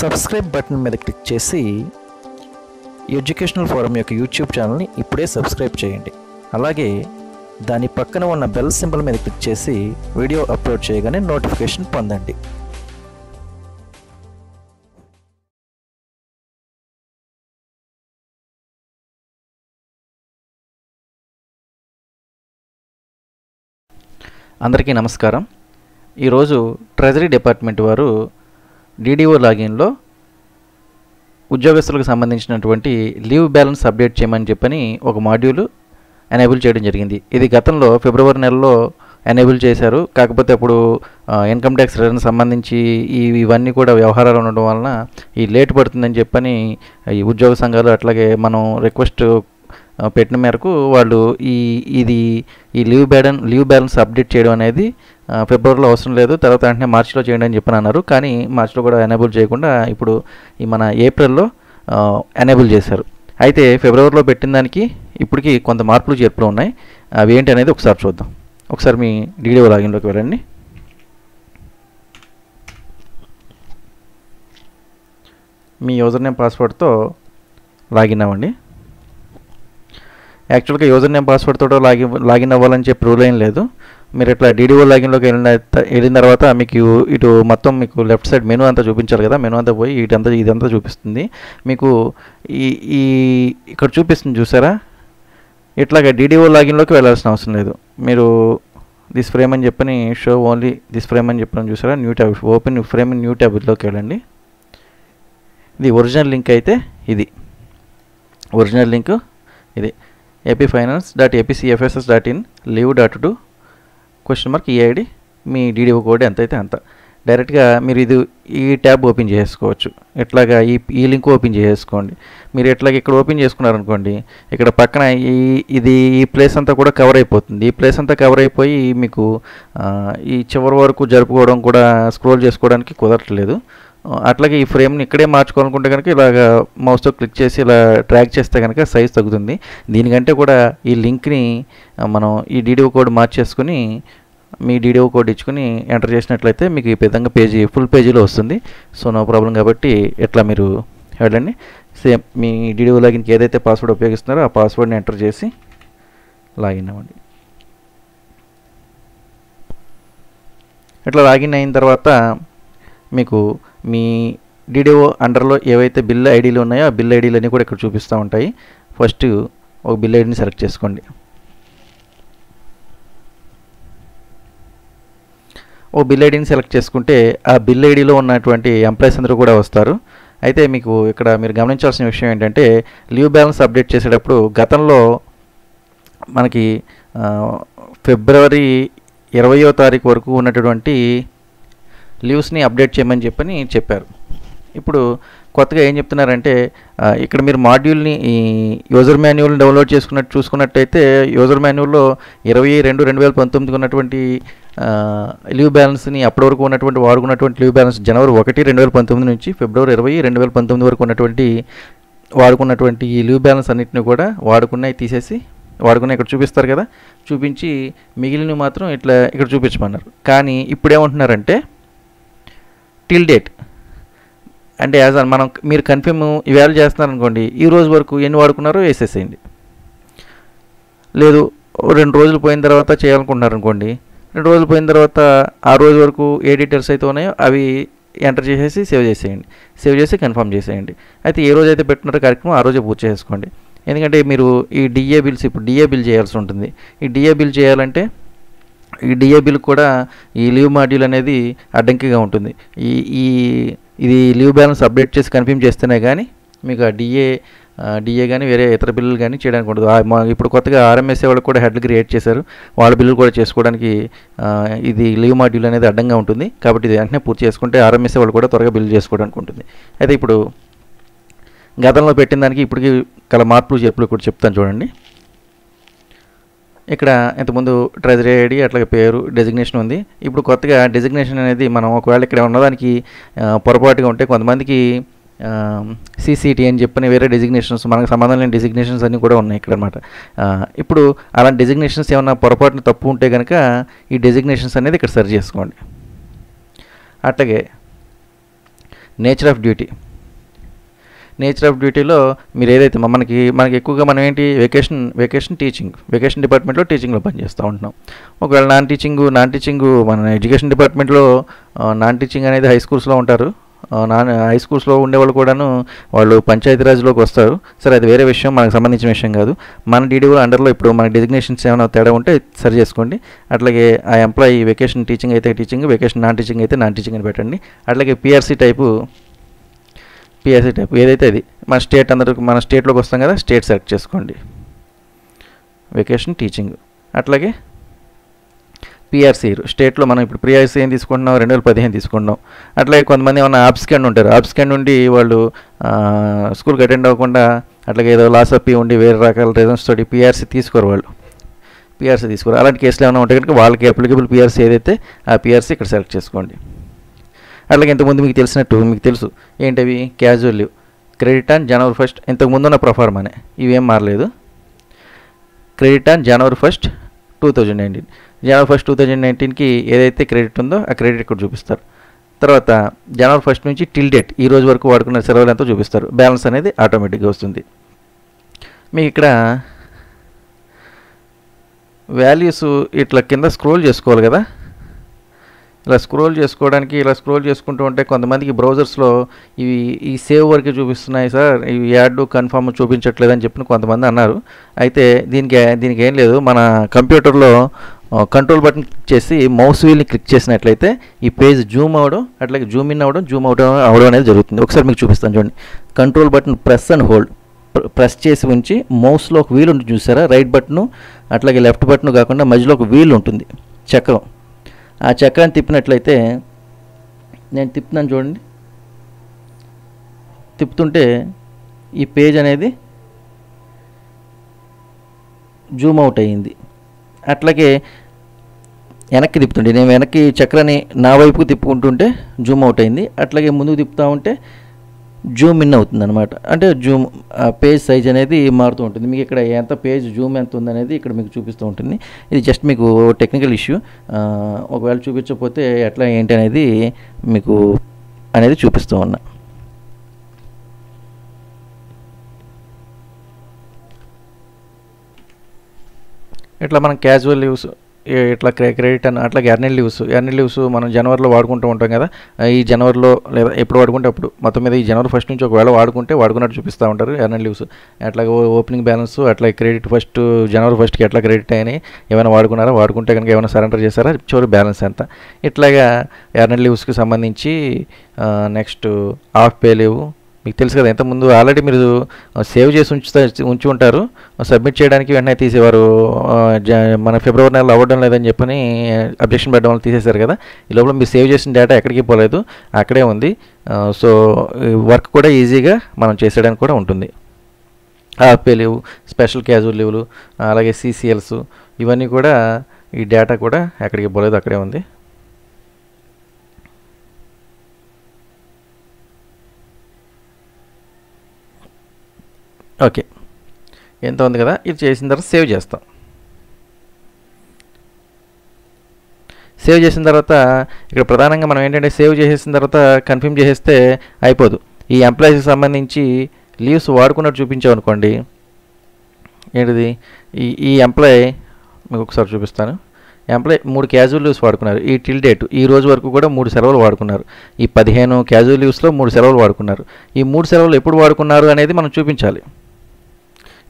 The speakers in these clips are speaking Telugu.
సబ్స్క్రైబ్ బటన్ మీద క్లిక్ చేసి ఎడ్యుకేషనల్ ఫోరం యొక్క యూట్యూబ్ ఛానల్ని ఇప్పుడే సబ్స్క్రైబ్ చేయండి. అలాగే దాని పక్కన ఉన్న బెల్ సింబల్ మీద క్లిక్ చేసి వీడియో అప్లోడ్ చేయగానే నోటిఫికేషన్ పొందండి. అందరికీ నమస్కారం. ఈరోజు ట్రెజరీ డిపార్ట్మెంట్ వారు డీడీఓ లాగిన్లో ఉద్యోగస్తులకు సంబంధించినటువంటి లీవ్ బ్యాలెన్స్ అప్డేట్ చేయమని చెప్పని ఒక మాడ్యూల్ ఎనేబుల్ చేయడం జరిగింది. ఇది గతంలో ఫిబ్రవరి నెలలో ఎనేబుల్ చేశారు. కాకపోతే అప్పుడు ఇన్కమ్ ట్యాక్స్ రిటర్న్ సంబంధించి ఈ ఇవన్నీ కూడా వ్యవహారాలు ఉండడం వలన ఈ లేట్ పడుతుందని చెప్పని ఈ ఉద్యోగ సంఘాలు అట్లాగే మనం రిక్వెస్ట్ పెట్టిన మేరకు వాళ్ళు ఈ ఇది ఈ leave balance leave balance update చేయడం అనేది ఫిబ్రవరిలో అవసరం లేదు తర్వాత వెంటనే మార్చిలో చేయండి అని చెప్పని అన్నారు. కానీ మార్చిలో కూడా ఎనేబుల్ చేయకుండా ఇప్పుడు ఈ మన ఏప్రిల్లో ఎనేబుల్ చేశారు. అయితే ఫిబ్రవరిలో పెట్టిన దానికి ఇప్పటికి కొంత మార్పులు చేర్పులు ఉన్నాయి. అవి ఏంటి అనేది ఒకసారి చూద్దాం. ఒకసారి మీ డీడీఓ లాగిన్లోకి వెళ్ళండి. మీ యూజర్ నేమ్ పాస్వర్డ్తో లాగిన్ అవ్వండి. యాక్చువల్గా యూజర్ నేమ్ పాస్వర్డ్తో లాగిన్ లాగిన్ అవ్వాలని చెప్పి రూల్ ఏం లేదు. మీరు ఇట్లా డీడీఓ లాగిన్లోకి వెళ్ళిన వెళ్ళిన తర్వాత మీకు ఇటు మొత్తం మీకు లెఫ్ట్ సైడ్ మెనూ అంతా చూపించాలి కదా మెనూ అంతా పోయి ఇటంతా ఇదంతా చూపిస్తుంది. మీకు ఈ ఈ ఇక్కడ చూపిస్తుంది చూసారా? ఇట్లాగా డీడీఓ లాగిన్లోకి వెళ్ళాల్సిన అవసరం లేదు. మీరు దిస్ ఫ్రేమ్ అని చెప్పని షో ఓన్లీ దిస్ ఫ్రేమ్ అని చెప్పని చూసారా? New tab open frame new ట్యాబ్లోకి వెళ్ళండి. ఇది ఒరిజినల్ లింక్ అయితే ఇది. ఒరిజినల్ లింక్ ఇది. AP finance dot APCFSS dot in leave dot do question mark EID me DDO code ఎంత అయితే అంత. డైరెక్ట్గా మీరు ఇది ఈ ట్యాబ్ ఓపెన్ చేసుకోవచ్చు. ఇట్లాగా ఈ ఈ లింక్ ఓపెన్ చేసుకోండి. మీరు ఇట్లాగ ఇక్కడ ఓపెన్ చేసుకున్నారనుకోండి ఇక్కడ పక్కన ఈ ఇది ఈ ప్లేస్ అంతా కూడా కవర్ అయిపోతుంది. ఈ ప్లేస్ అంతా కవర్ అయిపోయి మీకు ఈ చివరి వరకు జరుపుకోవడం కూడా స్క్రోల్ చేసుకోవడానికి కుదరట్లేదు. అట్లాగే ఈ ఫ్రేమ్ని ఇక్కడే మార్చుకోవాలనుకుంటే కనుక ఇలాగ మౌస్తో క్లిక్ చేసి ఇలా ట్రాక్ చేస్తే కనుక సైజ్ తగ్గుతుంది. దీనికంటే కూడా ఈ లింక్ని మనం ఈ డీడీఓ కోడ్ మార్చేసుకుని మీ డీడీఓ కోడ్ ఇచ్చుకుని ఎంటర్ చేసినట్లయితే మీకు ఈ విధంగా పేజీ ఫుల్ పేజీలో వస్తుంది. సో నో ప్రాబ్లం కాబట్టి ఇట్లా మీరు వెళ్ళండి సేమ్ మీ డీడీఓ లాగిన్కి ఏదైతే పాస్వర్డ్ ఉపయోగిస్తున్నారో ఆ పాస్వర్డ్ని ఎంటర్ చేసి లాగిన్ అవ్వండి. ఇట్లా లాగిన్ అయిన తర్వాత మీకు మీ డీడీఓ అండర్లో ఏవైతే బిల్ ఐడీలు ఉన్నాయో ఆ బిల్ ఐడీలు అన్నీ కూడా ఇక్కడ చూపిస్తూ ఉంటాయి. ఫస్ట్ ఒక బిల్ ఐడిని సెలెక్ట్ చేసుకోండి. ఓ బిల్ ఐడిని సెలెక్ట్ చేసుకుంటే ఆ బిల్ ఐడిలో ఉన్నటువంటి ఎంప్లాయీస్ అందరూ కూడా వస్తారు. అయితే మీకు ఇక్కడ మీరు గమనించాల్సిన విషయం ఏంటంటే లీవ్ బ్యాలెన్స్ అప్డేట్ చేసేటప్పుడు గతంలో మనకి ఫిబ్రవరి ఇరవయో తారీఖు వరకు ఉన్నటువంటి లీవ్స్ని అప్డేట్ చేయమని చెప్పని చెప్పారు. ఇప్పుడు కొత్తగా ఏం చెప్తున్నారంటే ఇక్కడ మీరు మాడ్యూల్ని ఈ యూజర్ మాన్యువల్ని డౌన్లోడ్ చేసుకున్నట్టు చూసుకున్నట్టయితే యూజర్ మాన్యువల్లో ఇరవై రెండు రెండు వేల పంతొమ్మిదికి ఉన్నటువంటి లీవ్ బ్యాలెన్స్ని అప్పటి వరకు ఉన్నటువంటి వాడుకున్నటువంటి లీవ్ బ్యాలెన్స్ జనవరి ఒకటి రెండు వేల పంతొమ్మిది నుంచి ఫిబ్రవరి ఇరవై రెండు వేల పంతొమ్మిది వరకు ఉన్నటువంటి వాడుకున్నటువంటి ఈ లీవ్ బ్యాలెన్స్ అన్నింటినీ కూడా వాడుకున్నవి తీసేసి వాడుకున్న ఇక్కడ చూపిస్తారు కదా. చూపించి మిగిలినవి మాత్రం ఇట్లా ఇక్కడ చూపించమన్నారు. కానీ ఇప్పుడు ఏమంటున్నారంటే టిల్ డేట్. అంటే యాజ్ అన్ మనం మీరు కన్ఫర్మ్ ఇవాల్యూ చేస్తున్నారనుకోండి ఈ రోజు వరకు ఎన్ని వాడుకున్నారో వేసేసేయండి. లేదు రెండు రోజులు పోయిన తర్వాత చేయాలనుకుంటున్నారు అనుకోండి రెండు రోజులు పోయిన తర్వాత ఆ రోజు వరకు ఏ డీటెయిల్స్ అయితే ఉన్నాయో అవి ఎంటర్ చేసేసి సేవ్ చేసేయండి. సేవ్ చేసి కన్ఫర్మ్ చేసేయండి. అయితే ఏ రోజు అయితే పెట్టినారో కార్యక్రమం ఆ రోజే పూర్తి చేసుకోండి. ఎందుకంటే మీరు ఈ డిఏ బిల్స్ ఇప్పుడు డిఏ బిల్ చేయాల్సి ఉంటుంది. ఈ డిఏ బిల్ చేయాలంటే ఈ డిఏబిల్ కూడా ఈ లీవ్ మాడ్యూల్ అనేది అడ్డంకిగా ఉంటుంది. ఈ ఈ ఇది లీవ్ బ్యాలెన్స్ అప్డేట్ చేసి కన్ఫర్మ్ చేస్తేనే కానీ మీకు ఆ డిఏ డిఏ కానీ వేరే ఇతర బిల్లులు కానీ చేయడానికి ఉండదు. మా- ఇప్పుడు కొత్తగా ఆర్ఎంఎస్ఏ వాళ్ళు కూడా హెడ్లు క్రియేట్ చేశారు. వాళ్ళ బిల్లులు కూడా చేసుకోవడానికి ఇది లీవ్ మాడ్యూల్ అనేది అడ్డంగా ఉంటుంది. కాబట్టి ఇది వెంటనే పూర్తి చేసుకుంటే ఆర్ఎంఎస్ఏ వాళ్ళు కూడా త్వరగా బిల్లు చేసుకోవడానికి ఉంటుంది. అయితే ఇప్పుడు గతంలో పెట్టిన దానికి ఇప్పటికీ కల మార్పులు చెప్పులు కూడా చెప్తాను చూడండి. ఇక్కడ ఇంతకుముందు ట్రెజరీ ఐడి అట్లాగే పేరు డెసిగ్నేషన్ ఉంది. ఇప్పుడు కొత్తగా డెసిగ్నేషన్ అనేది మనం ఒకవేళ ఇక్కడ ఉన్నదానికి పొరపాటుగా ఉంటే కొంతమందికి సిసిటి అని చెప్పిన వేరే డెసిగ్నేషన్స్ మనకు సంబంధం లేని డెసిగ్నేషన్స్ అన్నీ కూడా ఉన్నాయి ఇక్కడ అనమాట ఇప్పుడు అలాంటి డెసిగ్నేషన్స్ ఏమైనా పొరపాటున తప్పు ఉంటే కనుక ఈ డెసిగ్నేషన్స్ అనేది ఇక్కడ సరి చేసుకోండి. అట్లాగే nature of duty nature of డ్యూటీలో మీరు ఏదైతే మనకి మనకి ఎక్కువగా మనం ఏంటి వెకేషన్ వెకేషన్ టీచింగ్ వెకేషన్ డిపార్ట్మెంట్లో టీచింగ్లో పనిచేస్తూ ఉంటున్నాం. ఒకవేళ నాన్ టీచింగ్ నాన్ టీచింగ్ మన ఎడ్యుకేషన్ డిపార్ట్మెంట్లో నాన్ టీచింగ్ అనేది హై స్కూల్స్లో ఉంటారు. నాన్ హై స్కూల్స్లో ఉండేవాళ్ళు కూడాను వాళ్ళు పంచాయతీరాజ్లోకి వస్తారు. సరే అది వేరే విషయం మనకు సంబంధించిన విషయం కాదు. మన డీడీఓ అండర్లో ఇప్పుడు మన డెసిగ్నేషన్స్ ఏమైనా తేడా ఉంటే సరి చేసుకోండి. అట్లాగే ఆ ఎంప్లాయీ వెకేషన్ టీచింగ్ అయితే టీచింగ్ వెకేషన్ నాన్ టీచింగ్ అయితే నాన్ టీచింగ్ అని పెట్టండి. అట్లాగే పిఆర్సీ టైపు పిఎస్సి టైప్ ఏదైతే అది మన స్టేట్ అందరికి మన స్టేట్లోకి వస్తాం కదా స్టేట్ సెలెక్ట్ చేసుకోండి. Vacation teaching. అట్లాగే పిఆర్సీ స్టేట్లో మనం ఇప్పుడు పిఆర్సీ ఏం తీసుకుంటున్నాం రెండు వేల పదిహేను తీసుకుంటున్నాం. అట్లాగే కొంతమంది ఏమన్నా ఆబ్స్కెండ్ ఉంటారు. ఆబ్స్కెండ్ ఉండి వాళ్ళు స్కూల్కి అటెండ్ అవ్వకుండా అట్లాగే ఏదో లాస్ అప్పి ఉండి వేరే రకాల రీజన్స్ తోటి పిఆర్సీ తీసుకోరు వాళ్ళు. పిఆర్సీ తీసుకోరు. అలాంటి కేసులు ఏమైనా ఉంటే కనుక వాళ్ళకి అప్లికబుల్ పిఆర్సీ ఏదైతే ఆ పిఆర్సీ ఇక్కడ సెలెక్ట్ చేసుకోండి. అట్లాగే ఇంతకుముందు మీకు తెలిసినట్టు మీకు తెలుసు ఏంటవి? Casual leave credit on January first ఇంతకుముందు ఉన్న ప్రొఫార్మానే ఇవేం మారలేదు. Credit on January first two thousand nineteen January first two thousand నైన్టీన్కి ఏదైతే క్రెడిట్ ఉందో ఆ క్రెడిట్ ఇక్కడ చూపిస్తారు. తర్వాత జనవరి ఫస్ట్ నుంచి టిల్ డేట్ ఈ రోజు వరకు వాడుకున్న సెలవులు ఎంతో చూపిస్తారు. బ్యాలెన్స్ అనేది ఆటోమేటిక్గా వస్తుంది. మీకు ఇక్కడ వాల్యూస్ ఇట్లా కింద స్క్రోల్ చేసుకోవాలి కదా? ఇలా స్క్రోల్ చేసుకోవడానికి ఇలా స్క్రోల్ చేసుకుంటూ ఉంటే కొంతమందికి బ్రౌజర్స్లో ఇవి ఈ సేవ్ వరకు చూపిస్తున్నాయి సార్ ఇవి యాడ్ కన్ఫర్మ్ చూపించట్లేదు అని కొంతమంది అన్నారు. అయితే దీనికి దీనికి ఏం లేదు మన కంప్యూటర్లో కంట్రోల్ బటన్ చేసి మౌస్ వీల్ని క్లిక్ చేసినట్లయితే ఈ పేజ్ జూమ్ అవడం అట్లాగే జూమ్ ఇన్ అవ్వడం జూమ్ అవుట్ అవడం అనేది జరుగుతుంది. ఒకసారి మీకు చూపిస్తాను చూడండి. Control button press and hold press చేసి ఉంచి మౌస్లో ఒక వీల్ ఉంటుంది చూసారా? రైట్ బటన్ అట్లాగే లెఫ్ట్ బటన్ కాకుండా మధ్యలో ఒక వీల్ ఉంటుంది. చక్రం. ఆ చక్రాన్ని తిప్పినట్లయితే నేను తిప్పుతున్నాను చూడండి. తిప్పుతుంటే ఈ పేజ్ అనేది జూమ్ అవుట్ అయ్యింది. అట్లాగే వెనక్కి తిప్పుతుంటే నేను వెనక్కి చక్రాన్ని నా వైపుకు తిప్పుకుంటుంటే జూమ్ అవుట్ అయింది అట్లాగే ముందుకు తిప్పుతూ ఉంటే జూమ్ ఇన్ అవుతుంది అనమాట అంటే జూమ్ పేజ్ సైజ్ అనేది మారుతూ ఉంటుంది. మీకు ఇక్కడ ఎంత పేజ్ జూమ్ ఎంత ఉందనేది ఇక్కడ మీకు చూపిస్తూ ఉంటుంది. ఇది జస్ట్ మీకు టెక్నికల్ ఇష్యూ. ఒకవేళ చూపించకపోతే ఎట్లా ఏంటి అనేది మీకు అనేది చూపిస్తూ ఉన్నా. ఇట్లా మనం క్యాజువల్ యూస్ ఇట్లా క్రెడిట్ అని అట్లా ఎర్నల్ లీవ్స్ ఎర్నల్ లీవ్స్ మనం జనవరిలో వాడుకుంటూ ఉంటాం కదా. ఈ జనవరిలో లేదా ఎప్పుడు వాడుకుంటే అప్పుడు మొత్తం మీద ఈ జనవరి ఫస్ట్ నుంచి ఒకవేళ వాడుకుంటే వాడుకున్నట్టు చూపిస్తూ ఉంటారు ఎర్నల్ లీవ్స్. అట్లాగే ఓపెనింగ్ బ్యాలెన్స్ అట్లా క్రెడిట్ ఫస్ట్ జనవరి ఫస్ట్కి ఎట్లా క్రెడిట్ అయినాయి ఏమైనా వాడుకున్నారా? వాడుకుంటే కనుక ఏమైనా సరెండర్ చేశారా? చివరి బ్యాలెన్స్ ఎంత? ఇట్లాగా ఎర్నల్ లీవ్స్కి సంబంధించి నెక్స్ట్ హాఫ్ పే లీవ్ మీకు తెలుసు కదా ఇంతకుముందు ఆల్రెడీ మీరు సేవ్ చేసి ఉంచుతా ఉంచి ఉంటారు. సబ్మిట్ చేయడానికి వెంటనే తీసేవారు. జ- మన ఫిబ్రవరి నెలలో అవ్వడం లేదని చెప్పని అబ్జెక్షన్ పెట్టడం వల్ల తీసేశారు కదా. ఈ లోపల మీరు సేవ్ చేసిన డేటా ఎక్కడికి పోలేదు. అక్కడే ఉంది. సో వర్క్ కూడా ఈజీగా మనం చేసేయడానికి కూడా ఉంటుంది. హాఫ్ లీవ్ స్పెషల్ క్యాజువల్ లీవ్లు అలాగే సీసీఎల్స్ ఇవన్నీ కూడా ఈ డేటా కూడా ఎక్కడికి పోలేదు అక్కడే ఉంది. ఓకే. ఎంత ఉంది కదా? ఇది చేసిన తర్వాత సేవ్ చేస్తాం. సేవ్ చేసిన తర్వాత ఇక్కడ ప్రధానంగా మనం ఏంటంటే సేవ్ చేసేసిన తర్వాత కన్ఫర్మ్ చేసేస్తే అయిపోదు. ఈ ఎంప్లాయీస్కి సంబంధించి లీవ్స్ వాడుకున్నట్టు చూపించాం అనుకోండి. ఏంటిది? ఈ ఈ ఎంప్లాయ్ మీకు ఒకసారి చూపిస్తాను. ఎంప్లాయ్ మూడు క్యాజువల్ లీవ్స్ వాడుకున్నారు. ఈ టిల్ డేట్ ఈ రోజు వరకు కూడా మూడు సెలవులు వాడుకున్నారు. ఈ పదిహేను క్యాజువల్ లీవ్స్లో మూడు సెలవులు వాడుకున్నారు. ఈ మూడు సెలవులు ఎప్పుడు వాడుకున్నారు అనేది మనం చూపించాలి.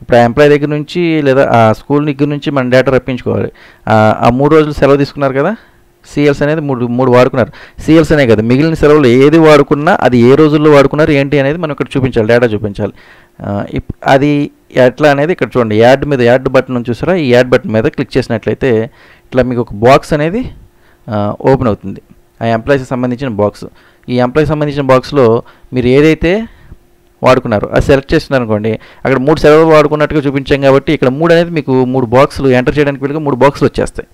ఇప్పుడు ఆ ఎంప్లాయ్ దగ్గర నుంచి లేదా ఆ స్కూల్ దగ్గర నుంచి మనం డేటా రప్పించుకోవాలి. ఆ- మూడు రోజులు సెలవు తీసుకున్నారు కదా? సిఎల్స్ అనేది మూడు మూడు వాడుకున్నారు. సిఎల్స్ అనే కదా మిగిలిన సెలవులు ఏది వాడుకున్నా అది ఏ రోజుల్లో వాడుకున్నారు ఏంటి అనేది మనం ఇక్కడ చూపించాలి డేటా చూపించాలి. అది ఎట్లా అనేది ఇక్కడ చూడండి. యాడ్ మీద యాడ్ బటన్ చూసారా? ఈ యాడ్ బటన్ మీద క్లిక్ చేసినట్లయితే ఇట్లా మీకు ఒక బాక్స్ అనేది ఓపెన్ అవుతుంది. ఆ ఎంప్లాయీస్కి సంబంధించిన బాక్స్ ఈ ఎంప్లాయీకి సంబంధించిన బాక్స్లో మీరు ఏదైతే వాడుకున్నారు. అది సెలెక్ట్ చేస్తున్నారు అనుకోండి అక్కడ మూడు సెలవులు వాడుకున్నట్టుగా చూపించాం కాబట్టి ఇక్కడ మూడు అనేది మీకు మూడు బాక్సులు ఎంటర్ చేయడానికి వీలుగా మూడు బాక్సులు వచ్చేస్తాయి.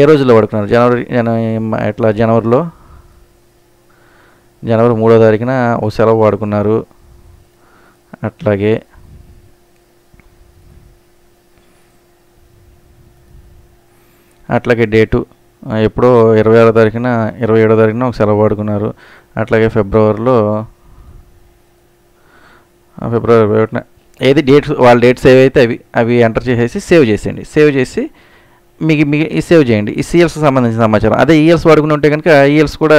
ఏ రోజుల్లో వాడుకున్నారు? జనవరి జన- ఎట్లా జనవరిలో? జనవరి మూడో తారీఖున ఓ సెలవు వాడుకున్నారు. అట్లాగే అట్లాగే డేటు ఎప్పుడో ఇరవై ఆరో తారీఖున ఇరవై ఏడో తారీఖున ఒక సెలవు వాడుకున్నారు. అట్లాగే ఫిబ్రవరిలో ఫిబ్రవరి ఒకటిన. ఏది డేట్స్ వాళ్ళ డేట్స్ ఏవైతే అవి అవి ఎంటర్ చేసేసి సేవ్ చేసేయండి. సేవ్ చేసి మీకు మీ ఈ సేవ్ చేయండి. ఈ సిఎల్స్ సంబంధించిన సమాచారం. అదే ఈఎల్స్ వాడుకుని ఉంటే కనుక ఈఎల్స్ కూడా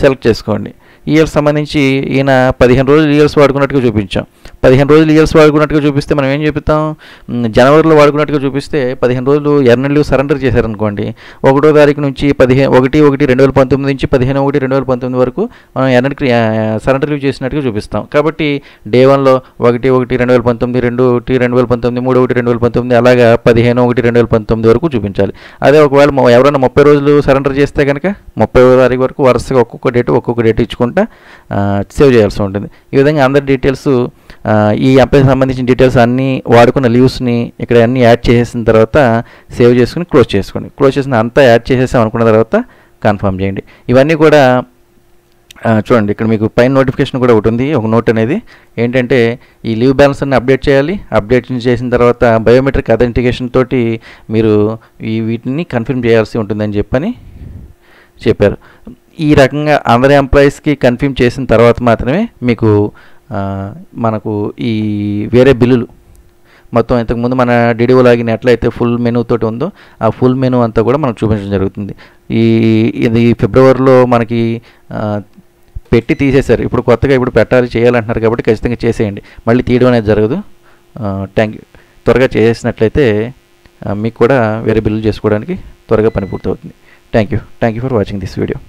సెలెక్ట్ చేసుకోండి. ఇయర్స్ సంబంధించి ఈయన పదిహేను రోజులు ఇయర్స్ వాడుకున్నట్టుగా చూపించాం. పదిహేను రోజులు ఇయర్స్ వాడుకున్నట్టుగా చూపిస్తే మనం ఏం చూపిస్తాం జనవరిలో వాడుకున్నట్టుగా చూపిస్తే పదిహేను రోజులు ఎర్నెళ్ళు లీవ్ సరెండర్ చేశారనుకోండి. ఒకటో తారీఖు నుంచి పదిహేను ఒకటి ఒకటి రెండు వేల పంతొమ్మిది నుంచి పదిహేను ఒకటి రెండు వేల పంతొమ్మిది వరకు మనం ఎర్నెట్ సరెండర్ లీవ్ చేసినట్టుగా చూపిస్తాం. కాబట్టి డే వన్లో ఒకటి ఒకటి రెండు వేల పంతొమ్మిది రెండు ఒకటి రెండు వేల పంతొమ్మిది మూడు ఒకటి రెండు వేల పంతొమ్మిది అలాగా పదిహేను ఒకటి రెండు వేల పంతొమ్మిది వరకు చూపించాలి. అదే ఒకవేళ ఎవరైనా ముప్పై రోజులు సరెండర్ చేస్తే కనుక ముప్పై తారీఖు వరకు వరుసగా ఒక్కొక్క డేట్ ఒక్కొక్క డేట్ ఇచ్చుకుంటే సేవ్ చేయాల్సి ఉంటుంది. ఈ విధంగా అందరి డీటెయిల్స్ ఈ అప్లైకి సంబంధించిన డీటెయిల్స్ అన్నీ వాడుకున్న లీవ్స్ని ఇక్కడ అన్నీ యాడ్ చేసేసిన తర్వాత సేవ్ చేసుకుని క్లోజ్ చేసుకోండి. క్లోజ్ చేసిన అంతా యాడ్ చేసేసాం అనుకున్న తర్వాత కన్ఫర్మ్ చేయండి. ఇవన్నీ కూడా చూడండి ఇక్కడ మీకు పైన నోటిఫికేషన్ కూడా ఒకటి ఉంది ఒక నోట్ అనేది. ఏంటంటే ఈ లీవ్ బ్యాలెన్స్ అన్ని అప్డేట్ చేయాలి. అప్డేట్ చేసిన తర్వాత బయోమెట్రిక్ అథెంటికేషన్ తోటి మీరు ఈ వీటిని కన్ఫర్మ్ చేయాల్సి ఉంటుందని చెప్పని చెప్పారు. ఈ రకంగా అందరి ఎంప్లాయీస్కి కన్ఫర్మ్ చేసిన తర్వాత మాత్రమే మీకు మనకు ఈ వేరే బిల్లులు మొత్తం ఇంతకుముందు మన డిడిఓ లాగిన్ ఎట్లయితే ఫుల్ మెనూ తోటి ఉందో ఆ ఫుల్ మెనూ అంతా కూడా మనకు చూపించడం జరుగుతుంది. ఈ ఇది ఫిబ్రవరిలో మనకి పెట్టి తీసేశారు. ఇప్పుడు కొత్తగా ఇప్పుడు పెట్టాలి చేయాలంటున్నారు కాబట్టి ఖచ్చితంగా చేసేయండి. మళ్ళీ తీయడం అనేది జరగదు. Thank you. త్వరగా చేసేసినట్లయితే మీకు కూడా వేరే బిల్లు చేసుకోవడానికి త్వరగా పని పూర్తవుతుంది. Thank you. Thank you for watching this video.